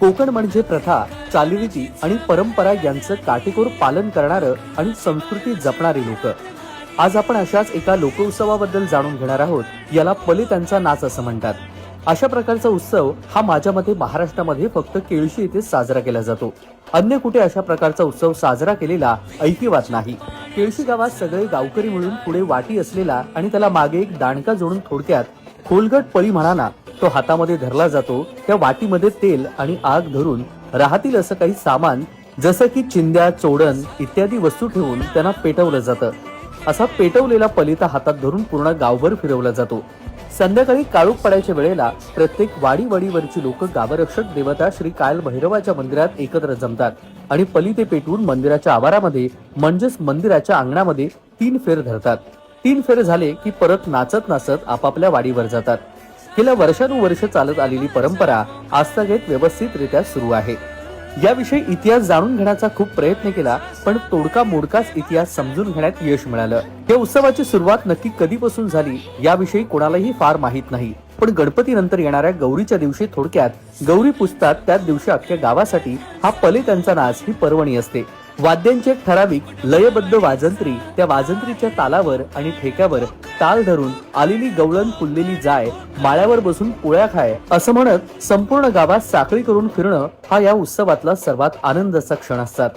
कोकण म्हणजे प्रथा चालीरीती आणि परंपरा यांचं काटेकोर पालन करणारं आणि संस्कृती जपणारी लोक. आज आपण अशाच एका लोकोत्सवाबद्दल जाणून घेणार आहोत याला पले त्यांचा नाच असं म्हणतात. अशा प्रकारचा उत्सव हा माझ्या मते महाराष्ट्रामध्ये फक्त केळशी येथे साजरा केला जातो. अन्य कुठे अशा प्रकारचा उत्सव साजरा केलेला ऐकिवात नाही. केळशी गावात सगळे गावकरी मिळून पुढे वाटी असलेला आणि त्याला मागे एक दांडका जोडून थोडक्यात खोलगट पळी म्हणाना तो हातामध्ये धरला जातो त्या वाटीमध्ये तेल आणि आग धरून राहतील असं काही सामान जसं की चिंध्या चोडण इत्यादी वस्तू ठेवून त्यांना पेटवलं जातं. असा पेटवलेला पलिता हातात धरून पूर्ण गावभर फिरवला जातो. संध्याकाळी काळोख पडायच्या वेळेला प्रत्येक वाडी वाडीवरची लोक गावरक्षक देवता श्री कायल भैरवाच्या मंदिरात एकत्र जमतात आणि पलिते पेटवून मंदिराच्या आवारामध्ये म्हणजेच मंदिराच्या अंगणामध्ये तीन फेर धरतात. तीन फेर झाले की परत नाचत नाचत आपापल्या वाडीवर जातात. हिला वर्षानुवर्ष चालत आलेली परंपरा आस्थागेत व्यवस्थितरित्या सुरू आहे. याविषयी इतिहास जाणून घेण्याचा खूप प्रयत्न केला पण तोडका मोडकाच इतिहास समजून घेण्यात यश मिळालं. या उत्सवाची सुरुवात नक्की कधीपासून झाली याविषयी कोणालाही फार माहीत नाही. पण गणपती नंतर येणाऱ्या गौरीच्या दिवशी थोडक्यात गौरी पुजतात त्याच दिवशी अख्ख्या गावासाठी हा पले त्यांचा नाच ही पर्वणी असते. वाद्यांचे एक ठराविक लयबद्ध वाजंत्री त्या वाजंत्रीच्या तालावर आणि ठेक्यावर ताल धरून आलेली गवळण फुललेली जाय माळ्यावर बसून पोळ्या खाय असं म्हणत संपूर्ण गावात साखळी करून फिरणं हा या उत्सवातला सर्वात आनंदाचा क्षण असतात.